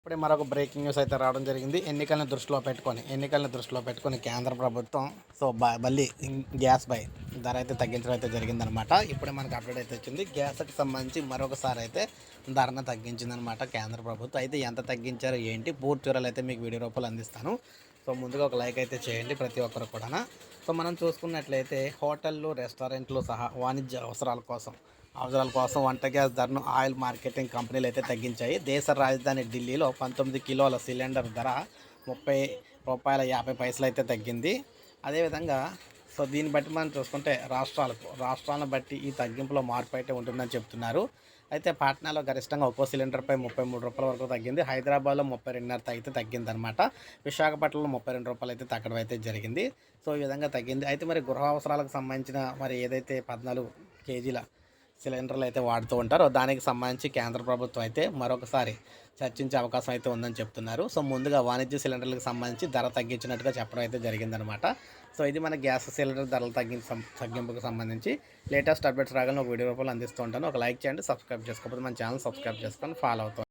ఇప్పుడే మరొక breaking news అయితే రావడం జరిగింది. ఎన్నికలను దృష్టిలో పెట్టుకొని ఎన్నికలను దృష్టిలో పెట్టుకొని కేంద్ర ప్రభుత్వం సో బ- మళ్ళీ గ్యాస్ పై ధర అయితే తగ్గించడం అయితే జరిగిందనమాట ఇప్పుడే మనకు అప్డేట్ అయితే వచ్చింది. గ్యాస్కి సంబంధించి మరొకసారి అయితే ధరను తగ్గించిందనమాట కేంద్ర ప్రభుత్వం. అయితే ఎంత తగ్గించారో ఏంటి? పూర్తి వివరాలు అయితే మీకు వీడియో రూపాయలు అందిస్తాను. సో ముందుగా ఒక లైక్ అయితే చేయండి ప్రతి ఒక్కరు కూడా సో మనం చూసుకున్నట్లయితే హోటళ్ళు రెస్టారెంట్లు సహా వాణిజ్య అవసరాల కోసం అవసరాల కోసం వంట గ్యాస్ ధరను ఆయిల్ మార్కెటింగ్ కంపెనీలు అయితే తగ్గించాయి. దేశ రాజధాని ఢిల్లీలో పంతొమ్మిది కిలోల సిలిండర్ ధర ముప్పై రూపాయల యాభై పైసలు అయితే తగ్గింది. అదేవిధంగా సో దీన్ని బట్టి మనం చూసుకుంటే రాష్ట్రాలకు రాష్ట్రాలను బట్టి ఈ తగ్గింపులో మార్పు అయితే ఉంటుందని చెప్తున్నారు. అయితే పాట్నాలో గరిష్టంగా ఒక్కో సిలిండర్పై ముప్పై మూడు రూపాయల వరకు తగ్గింది. హైదరాబాద్లో ముప్పై రెండున్నర అయితే తగ్గిందనమాట విశాఖపట్నంలో ముప్పై రెండు రూపాయలు అయితే తగ్గడం అయితే జరిగింది. సో ఈ విధంగా తగ్గింది. అయితే మరి గృహ అవసరాలకు సంబంధించిన మరి ఏదైతే పద్నాలుగు కేజీల సిలిండర్లు అయితే వాడుతూ ఉంటారో. దానికి సంబంధించి కేంద్ర ప్రభుత్వం అయితే మరొకసారి చర్చించే అవకాశం అయితే ఉందని చెప్తున్నారు. సో ముందుగా వాణిజ్య సిలిండర్లకు సంబంధించి ధర తగ్గించినట్టుగా చెప్పడం అయితే జరిగిందనమాట సో ఇది మన గ్యాస్ సిలిండర్ ధరలు తగ్గించి సం- తగ్గింపుకు సంబంధించి లేటెస్ట్ అప్డేట్స్ రాగానే ఒక వీడియో రూపంలో అందిస్తూ ఉంటాను. ఒక లైక్ చేయండి సబ్స్క్రైబ్ చేసుకోకపోతే మన ఛానల్ సబ్స్క్రైబ్ చేసుకొని ఫాలో అవుతాం